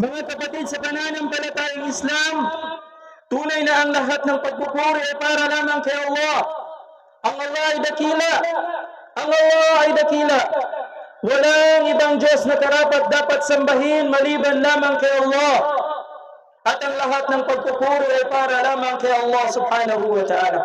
Mga kapatid sa pananampalatayang Islam, tunay na ang lahat ng pagpupuri ay para lamang kay Allah. Ang Allah ay dakila. Ang Allah ay dakila. Walang ibang Diyos na karapat dapat sambahin maliban lamang kay Allah. At ang lahat ng pagpupuri ay para lamang kay Allah subhanahu wa ta'ala.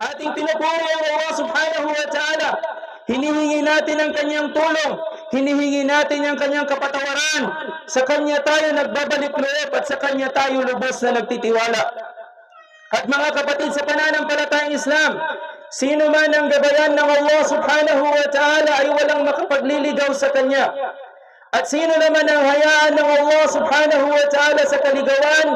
Ating pinupuri ang Allah subhanahu wa ta'ala. Hinihingi natin ang kanyang tulong. Hinihingi natin ang kanyang kapatawaran. Sa kanya tayo nagbabalik loob at sa kanya tayo lubos na nagtitiwala. At mga kapatid sa pananampalatayang Islam, sino man ang gabayan ng Allah subhanahu wa ta'ala ay walang makapagliligaw sa kanya. At sino naman ang hayaan ng Allah subhanahu wa ta'ala sa kaligawan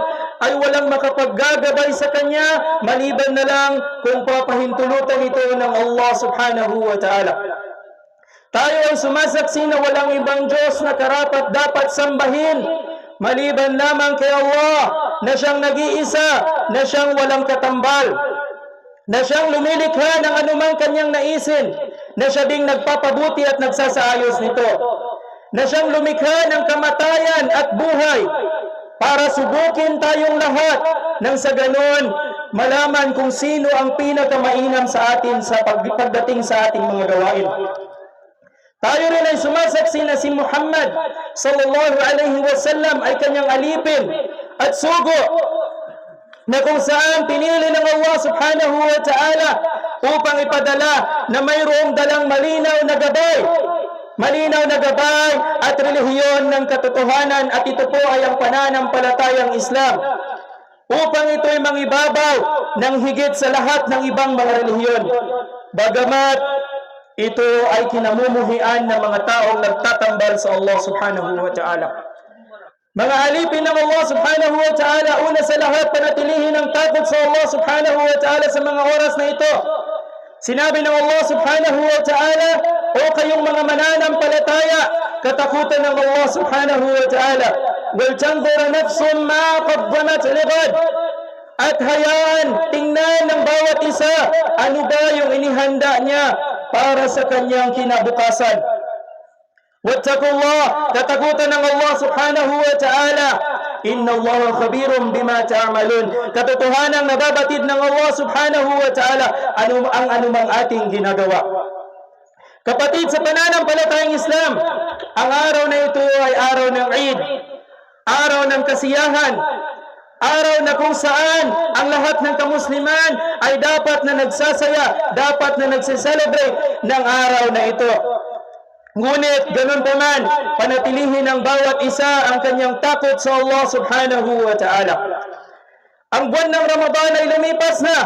ay walang makapaggagabay sa kanya maliban na lang kung papahintulutan ito ng Allah subhanahu wa ta'ala. Tayo ang sumasaksi na walang ibang Diyos na karapat dapat sambahin maliban lamang kay Allah na siyang nag-iisa, na siyang walang katambal, na siyang lumilikha ng anumang kanyang naisin, na siya ding nagpapabuti at nagsasaayos nito, na siyang lumikha ng kamatayan at buhay para subukin tayong lahat nang sa ganon malaman kung sino ang pinakamainam sa atin sa pag- pagdating sa ating mga gawain. Tayo rin ay sumasaksi na si Muhammad sallallahu alaihi wasallam ay kanyang alipin at sugo na kung saan pinili ng Allah subhanahu wa ta'ala upang ipadala na mayroong dalang malinaw na gabay malinaw na gabay at relihiyon ng katotohanan at ito po ay ang pananampalatayang Islam upang ito ay mangibabaw ng higit sa lahat ng ibang mga relihiyon. Bagamat ito ay kinamumuhian ng mga taong nagtatambal sa Allah subhanahu wa ta'ala. Mga alipin ng Allah subhanahu wa ta'ala, una sa lahat, panatilihin ang takot sa Allah subhanahu wa ta'ala sa mga oras na ito. Sinabi ng Allah subhanahu wa ta'ala, O kayong mga mananampalataya, katakutan ng Allah subhanahu wa ta'ala. Wal tanzura nafsun ma qaddamat ligad. At hayaan, tingnan ng bawat isa, ano ba yung inihanda niya para sa kanyang kinabukasan. Wattakullah, tatakutan ng Allah subhanahu wa ta'ala. Inna Allah khabirun bima ta'amalun. Katotohanan nababatid ng Allah subhanahu wa ta'ala anum ang anumang ating ginagawa. Kapatid, sa pananampalatayang Islam, ang araw na ito ay araw ng Eid, araw ng kasiyahan, araw na kung saan ang lahat ng kamusliman ay dapat na nagsasaya dapat na nagsiselebrate ng araw na ito Ngunit ganun pa man, panatilihin ng bawat isa ang kanyang takot sa Allah subhanahu wa ta'ala. Ang buwan ng Ramadan ay lumipas na.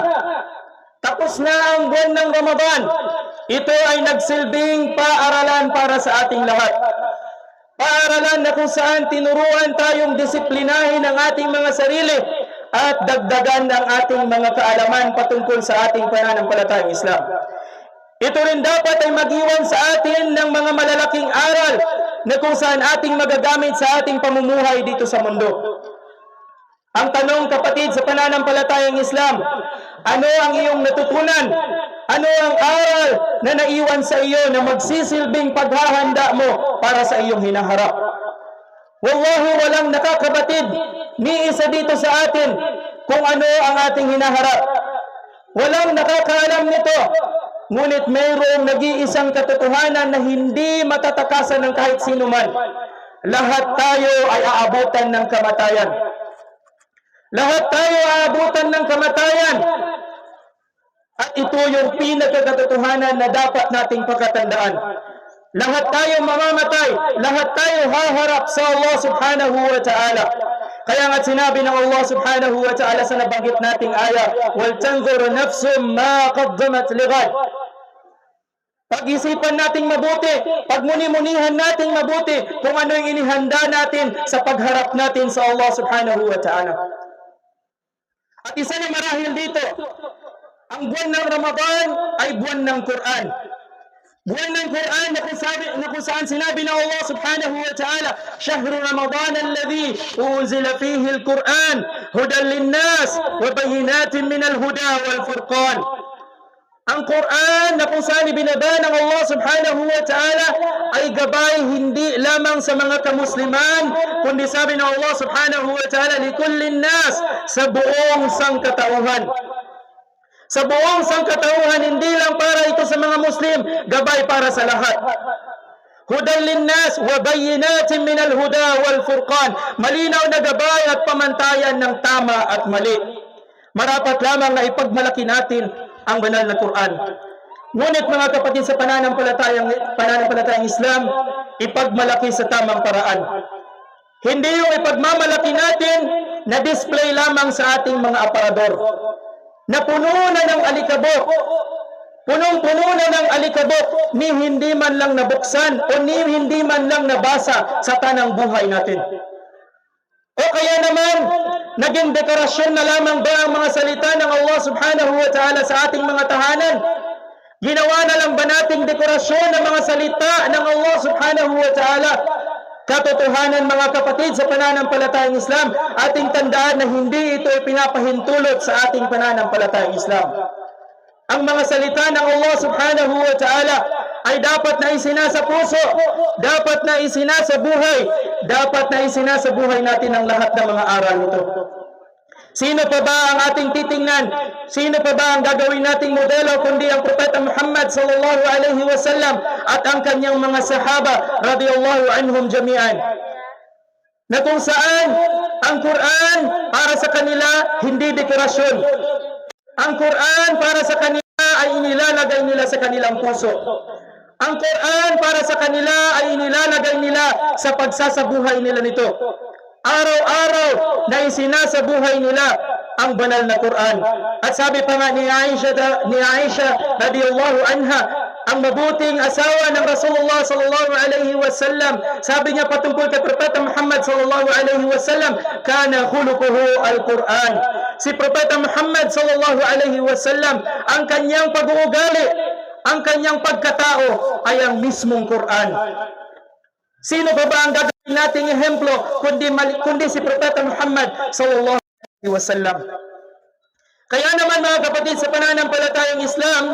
Tapos na ang buwan ng Ramadan. Ito ay nagsilbing paaralan para sa ating lahat. Paaralan na kung saan tinuruan tayong disiplinahin ang ating mga sarili at dagdagan ang ating mga kaalaman patungkol sa ating pananampalatayang Islam. Ito rin dapat ay mag-iwan sa atin ng mga malalaking aral na kung saan ating magagamit sa ating pamumuhay dito sa mundo. Ang tanong kapatid sa pananampalatayang Islam, ano ang iyong natutunan? Ano ang aral na naiwan sa iyo na magsisilbing paghahanda mo para sa iyong hinaharap? Wallahi walang nakakabatid ni isa dito sa atin kung ano ang ating hinaharap. Walang nakakaalam nito Ngunit mayroong nag-iisang katotohanan na hindi matatakasan ng kahit sino man. Lahat tayo ay aabutan ng kamatayan. Lahat tayo aabutan ng kamatayan. At ito yung pinakatotohanan na dapat nating pagkatandaan. Lahat tayo mamamatay, lahat tayo haharap sa Allah subhanahu wa ta'ala. Kaya nga sinabi ng Allah subhanahu wa ta'ala sa nabanggit nating aya, "Wal tanzur nafsum ma qaddamat lighad." Pag-isipan nating mabuti, pagmunimunihan nating mabuti kung ano yung inihanda natin sa pagharap natin sa Allah subhanahu wa ta'ala. At isa na marahil dito, ang buwan ng Ramadan ay buwan ng Quran. Buwan ng Quran na kung, sabi, na kung saan sinabi ng Allah subhanahu wa ta'ala, Shahru Ramadan alladhi unzila fihi al-Quran, hudan linnas, wa bayinatin min al-huda wal-furqan. Ang Quran na kung saan ibinaba ng Allah subhanahu wa ta'ala ay gabay hindi lamang sa mga kamusliman, kundi sabi ng Allah subhanahu wa ta'ala, likullin nas sa buong sangkatauhan. Sa buong sangkatauhan, hindi lang para ito sa mga Muslim, gabay para sa lahat. Hudan linnas wa bayyinatin min al-huda wal furqan. Malinaw na gabay at pamantayan ng tama at mali. Marapat lamang na ipagmalaki natin ang banal na Quran. Ngunit mga kapatid sa pananampalatayang pananampalatayang Islam, ipagmalaki sa tamang paraan. Hindi yung ipagmamalaki natin na display lamang sa ating mga aparador. Na puno na ng alikabok. Punong-puno na ng alikabok ni hindi man lang nabuksan o ni hindi man lang nabasa sa tanang buhay natin. O kaya naman, naging dekorasyon na lamang ba ang mga salita ng Allah subhanahu wa ta'ala sa ating mga tahanan? Ginawa na lang ba nating dekorasyon ng mga salita ng Allah subhanahu wa ta'ala? Katotohanan mga kapatid sa pananampalatayang Islam, ating tandaan na hindi ito pinapahintulot sa ating pananampalatayang Islam. Ang mga salita ng Allah subhanahu wa ta'ala ay dapat na isinasa puso, dapat na isinasa buhay, dapat na isinasa buhay natin ang lahat ng mga aral nito. Sino pa ba ang ating titingnan? Sino pa ba ang gagawin nating modelo kundi ang Propeta Muhammad sallallahu alaihi wasallam at ang kanyang mga sahaba radiyallahu anhum jami'an? Na kung saan ang Quran para sa kanila hindi dekorasyon. Ang Quran para sa kanila ay inilalagay nila sa kanilang puso. Ang Quran para sa kanila ay inilalagay nila sa pagsasabuhay nila nito. Araw-araw na isinasabuhay nila ang banal na Quran. At sabi pa nga ni Aisha, ni Aisha radiyallahu anha, ang mabuting asawa ng Rasulullah sallallahu alaihi wasallam, sabi niya patungkol kay Propeta Muhammad sallallahu alaihi wasallam, kana khuluquhu al-Quran. Si Propeta Muhammad sallallahu alaihi wasallam, ang kanyang pag-uugali, ang kanyang pagkatao ay ang mismong Quran. Sino pa ba ang gagawin nating ehemplo kundi, kundi si Propeta Muhammad sallallahu alaihi wasallam. Kaya naman mga kapatid sa pananampalatayang Islam,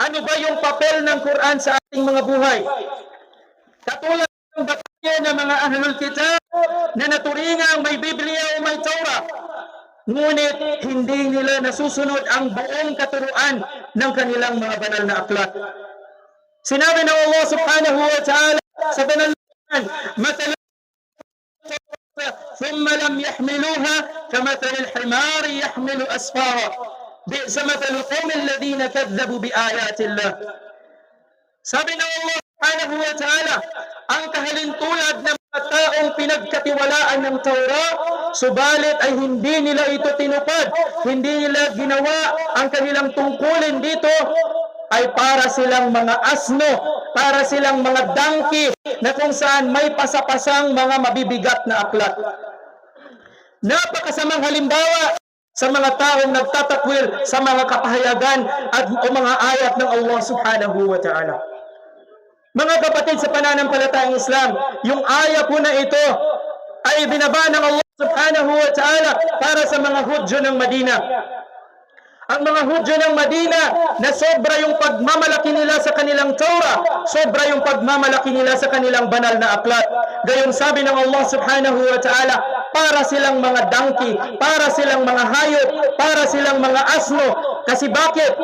ano ba yung papel ng Quran sa ating mga buhay? Katulad ng bataya ng mga ahlul kitab na naturingang may Biblia o may Torah, ngunit hindi nila nasusunod ang buong katuruan ng kanilang mga banal na aklat. Sinabi ng Allah subhanahu wa ta'ala sa banal na Quran, "Mathalan ثم لم يحملوها كمثل الحمار يحمل أسفارا بئس مثل القوم الذين كذبوا بآيات الله Sabi ng Allah subhanahu wa ta'ala, ang kahalintulad ng mga taong pinagkatiwalaan ng Torah, subalit ay hindi nila ito tinupad, hindi nila ginawa ang kanilang tungkulin dito, ay para silang mga asno, para silang mga dangki, na kung saan may pasapasang mga mabibigat na aklat. Napakasamang halimbawa sa mga taong nagtatakwil sa mga kapahayagan at o mga ayat ng Allah subhanahu wa ta'ala. Mga kapatid sa pananampalatayang Islam, yung aya po na ito ay binaba ng Allah subhanahu wa ta'ala para sa mga Hudyo ng Madina. Ang mga Hudyo ng Madina na sobra yung pagmamalaki nila sa kanilang Torah, sobra yung pagmamalaki nila sa kanilang banal na aklat. Gayong sabi ng Allah subhanahu wa ta'ala, para silang mga donkey, para silang mga hayop, para silang mga asno. Kasi bakit?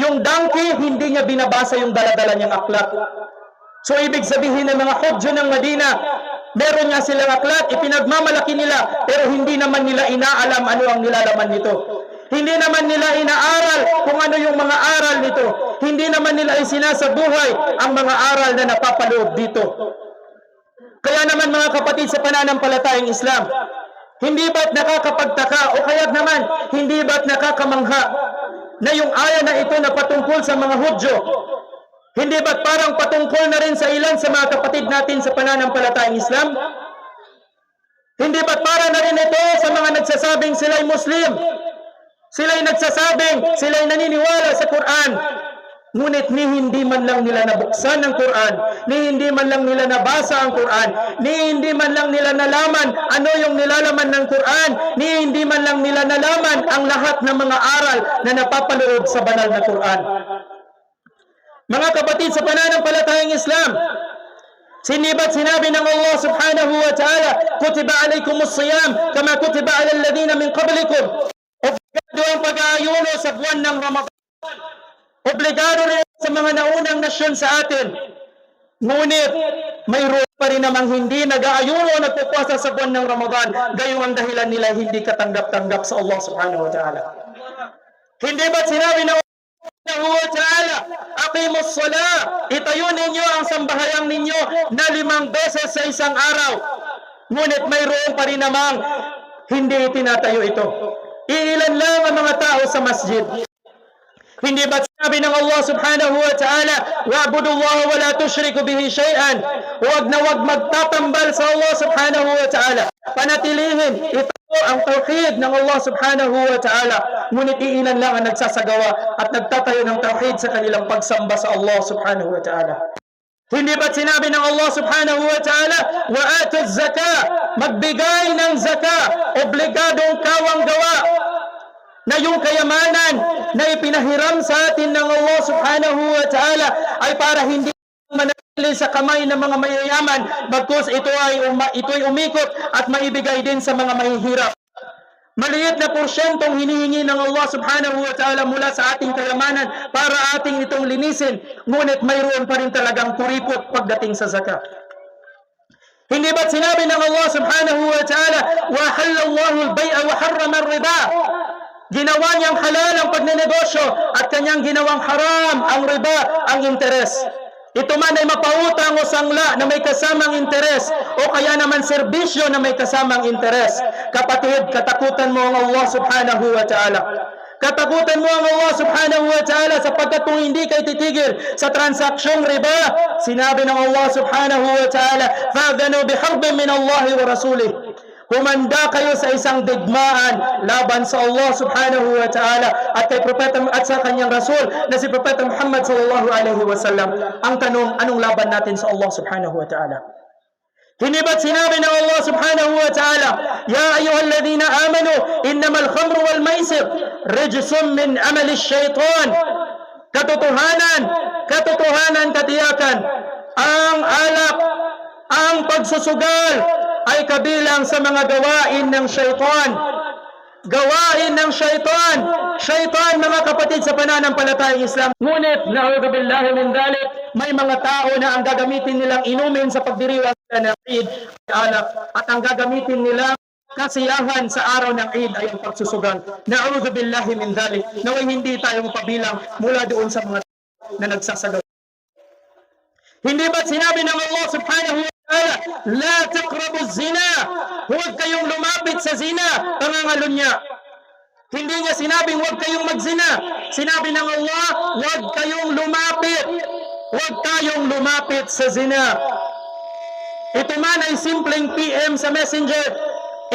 Yung donkey, hindi niya binabasa yung daladala niyang aklat. So ibig sabihin ng mga Hudyo ng Madina, meron nga silang aklat, ipinagmamalaki nila, pero hindi naman nila inaalam ano ang nilalaman nito. Hindi naman nila inaaral kung ano yung mga aral nito. Hindi naman nila isinasabuhay ang mga aral na napapaloob dito. Kaya naman mga kapatid sa pananampalatayang Islam, hindi ba't nakakapagtaka o kaya naman hindi ba't nakakamangha na yung aya na ito na patungkol sa mga Hudyo, hindi ba't parang patungkol na rin sa ilan sa mga kapatid natin sa pananampalatayang Islam? Hindi ba't para na rin ito sa mga nagsasabing sila'y Muslim? Sila'y nagsasabing, sila'y naniniwala sa Quran. Ngunit ni hindi man lang nila nabuksan ang Quran, ni hindi man lang nila nabasa ang Quran, ni hindi man lang nila nalaman ano yung nilalaman ng Quran, ni hindi man lang nila nalaman ang lahat ng mga aral na napapaloob sa banal na Quran. Mga kapatid sa pananampalatayang Islam, Sinibat sinabi ng Allah subhanahu wa ta'ala, Kutiba alaykumus siyam, kama kutiba ala alladhina min qablikum. Ang pag-aayuno sa buwan ng Ramadan. Obligado rin sa mga naunang nasyon sa atin. Ngunit, mayroon pa rin namang hindi nag-aayuno nagpupuasa sa buwan ng Ramadan. Gayong ang dahilan nila hindi katanggap-tanggap sa Allah subhanahu wa ta'ala. Hindi ba't sinabi ng Subhanahu wa ta'ala, aqimus sala, itayo ninyo ang sambahayang ninyo na limang beses sa isang araw. Ngunit mayroon pa rin namang hindi itinatayo ito. Iilan lang ang mga tao sa masjid. Hindi ba sinabi ng Allah subhanahu wa ta'ala, wa'budu Allah wa la tushriku bihi shay'an. Huwag na huwag magtatambal sa Allah subhanahu wa ta'ala. Panatilihin, ito ang tauhid ng Allah subhanahu wa ta'ala. Ngunit iilan lang ang nagsasagawa at nagtatayo ng tauhid sa kanilang pagsamba sa Allah subhanahu wa ta'ala. Hindi ba't sinabi ng Allah subhanahu wa ta'ala, wa atuz zaka, magbigay ng zaka, obligadong kawang gawa, na yung kayamanan na ipinahiram sa atin ng Allah subhanahu wa ta'ala ay para hindi manatili sa kamay ng mga mayayaman bagkus ito ay uma, ito umikot at maibigay din sa mga mahihirap. Maliit na porsyentong hinihingi ng Allah subhanahu wa ta'ala mula sa ating kayamanan para ating itong linisin. Ngunit mayroon pa rin talagang kuripot pagdating sa zakat. Hindi ba't sinabi ng Allah subhanahu wa ta'ala, وَحَلَّ اللَّهُ الْبَيْءَ وَحَرَّمَ الرِّبَى Ginawa niyang halal ang pagnenegosyo at kanyang ginawang haram ang riba, ang interes. Ito man ay mapautang o sangla na may kasamang interes o kaya naman serbisyo na may kasamang interes. Kapatid, katakutan mo ang Allah subhanahu wa ta'ala. Katakutan mo ang Allah subhanahu wa ta'ala sapagkat kung hindi kay titigil sa transaksyong riba, sinabi ng Allah subhanahu wa ta'ala, فَأَذَنُوا بِحَرْبٍ مِّنَ اللَّهِ وَرَسُولِهِ Humanda kayo sa isang digmaan laban sa Allah subhanahu wa ta'ala at kay propeta at sa kanyang rasul na si propeta Muhammad sallallahu alaihi wasallam. Ang tanong, anong laban natin sa Allah subhanahu wa ta'ala? Hindi ba't sinabi ng Allah subhanahu wa ta'ala, Ya ayyuhalladhina amanu, innamal khamru wal maisir, rijsum min amali shaitan. Katotohanan, katotohanan katiyakan, ang alak, ang pagsusugal, ay kabilang sa mga gawain ng shaitan. Gawain ng shaitan. Shaitan, mga kapatid sa pananampalatayang Islam. Ngunit, na'udhu billahi min dhalik, may mga tao na ang gagamitin nilang inumin sa pagdiriwang ng Eid ay alak. At ang gagamitin nilang kasiyahan sa araw ng Eid ay ang pagsusugal. Na'udhu billahi min dhalik. Naway hindi tayo mapabilang mula doon sa mga na nagsasagawa. Hindi ba sinabi ng Allah subhanahu wa ta'ala, La taqrabu zina. Huwag kayong lumapit sa zina. Pangangalo niya. Hindi niya sinabing huwag kayong magzina. Sinabi ng Allah, huwag kayong lumapit. Huwag kayong lumapit sa zina. Ito man ay simpleng PM sa messenger.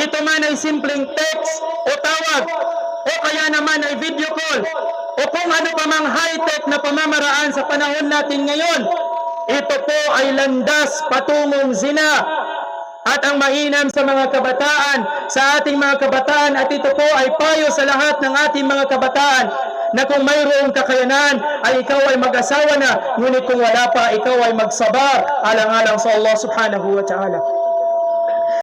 Ito man ay simpleng text o tawag. O kaya naman ay video call. O kung ano pa mang high-tech na pamamaraan sa panahon natin ngayon. Ito po ay landas patungong zina. At ang mainam sa mga kabataan, sa ating mga kabataan, at ito po ay payo sa lahat ng ating mga kabataan, na kung mayroong kakayanan, ay ikaw ay mag-asawa na, ngunit kung wala pa, ikaw ay magsabar, alang-alang sa Allah subhanahu wa ta'ala.